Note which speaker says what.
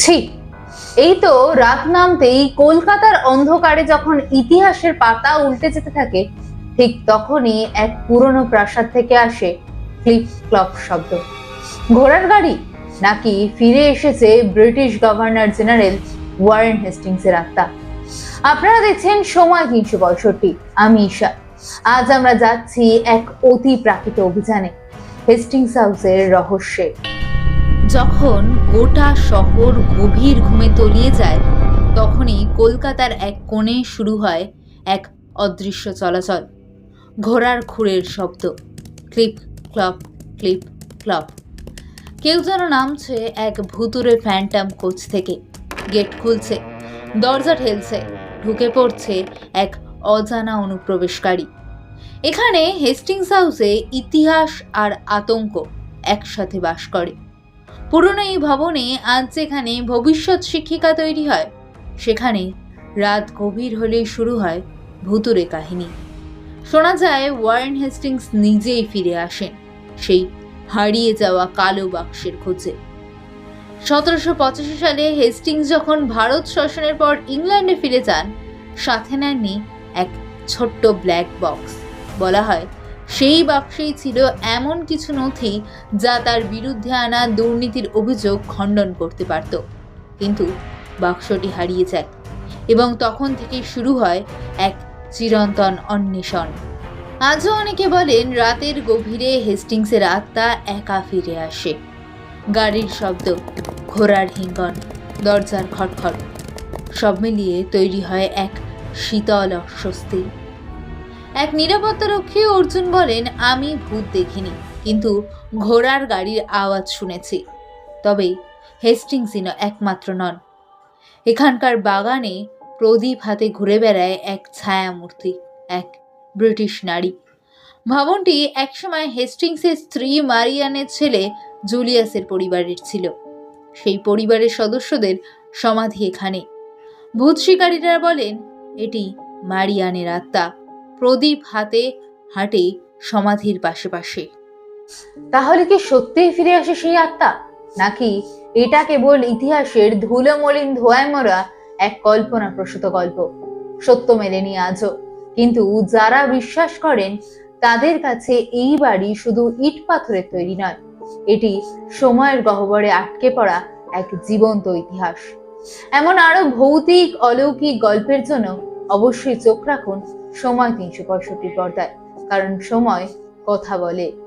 Speaker 1: ছি, এই তো রাত নামতেই কলকাতার অন্ধকারে যখন ইতিহাসের পাতা উল্টে যেতে থাকে, ঠিক তখনই এক পুরনো প্রাসাদ থেকে আসে ক্লিপ ক্লপ শব্দ। ঘোড়ার গাড়ি? নাকি ফিরে এসেছে ব্রিটিশ গভর্নর জেনারেল ওয়ারেন হেস্টিংসের আত্মা? আপনারা দেখছেন সময় তিনশো পঁয়ষট্টি আমি ঈশা। আজ আমরা যাচ্ছি এক অতি প্রাকৃত অভিযানে, হেস্টিংস হাউসের রহস্যে। যখন গোটা শহর গভীর ঘুমে তলিয়ে যায়, তখনই কলকাতার এক কোণে শুরু হয় এক অদৃশ্য চলাচল। ঘোড়ার খুঁড়ের শব্দ। Clip, clop clip, clop. কেউ যেন নামছে এক ভুতুরে ফ্যান্টাম কোচ থেকে। গেট খুলছে, দরজা ঠেলছে, ঢুকে পড়ছে এক অজানা অনুপ্রবেশকারী। এখানে হেস্টিংস হাউসে ইতিহাস আর আতঙ্ক একসাথে বাস করে। পুরনো এই ভবনে আজ যেখানে ভবিষ্যৎ শিক্ষিকা তৈরি হয় সেখানে রাত গভীর হলেই শুরু হয় ভুতুরে কাহিনী। শোনা যায় ওয়ারেন হেস্টিংস নিজেই ফিরে আসেন সেই হারিয়ে যাওয়া কালো বাক্সের খোঁজে। সতেরোশো পঁচাশি সালে হেস্টিংস যখন ভারত শাসনের পর ইংল্যান্ডে ফিরে যান, সাথে নেননি এক ছোট্ট ব্ল্যাক বক্স, বলা হয় সেই বাক্সেই ছিল এমন কিছু নথি যা তার বিরুদ্ধে আনা দুর্নীতির অভিযোগ খণ্ডন করতে পারত। কিন্তু বাক্সটি হারিয়ে যায় এবং তখন থেকে শুরু হয় এক চিরন্তন অন্বেষণ। আজও অনেকে বলেন রাতের গভীরে হেস্টিংসের আত্মা একা ফিরে আসে। গাড়ির শব্দ, ঘোড়ার হিঙ্গন, দরজার খটখট, সব মিলিয়ে তৈরি হয় এক শীতল অস্বস্তি। এক নিরাপত্তারক্ষী অর্জুন বলেন, আমি ভূত দেখিনি, কিন্তু ঘোড়ার গাড়ির আওয়াজ শুনেছি। তবে হেস্টিংসিন একমাত্র নন। এখানকার বাগানে প্রদীপ হাতে ঘুরে বেড়ায় এক ছায়ামূর্তি, এক ব্রিটিশ নারী। ভবনটি একসময় হেস্টিংসের স্ত্রী মারিয়ানের ছেলে জুলিয়াসের পরিবারের ছিল। সেই পরিবারের সদস্যদের সমাধি এখানে। ভূত শিকারীরা বলেন, এটি মারিয়ানের আত্মা। প্রদীপ হাতে হাঁটে সমাধির পাশে পাশে তাহলে কি সত্যিই ফিরে আসে সেই আত্মা? নাকি এটা কেবল ইতিহাসের ধুলোমলিন ধোয়ায় মরা এক কল্পনা প্রসূত গল্প? সত্য মেলেনি আজও। কিন্তু যারা বিশ্বাস করেন, তাদের কাছে এই বাড়ি শুধু ইট পাথরের তৈরি নয়। এটি সময়ের গহ্বরে আটকে পড়া এক জীবন্ত ইতিহাস। এমন আরও ভৌতিক, অলৌকিক গল্পের জন্য অবশ্যই চোখ রাখুন। সময় তিনশো পঁয়ষট্টি পর্দায় কারণ সময় কথা বলে।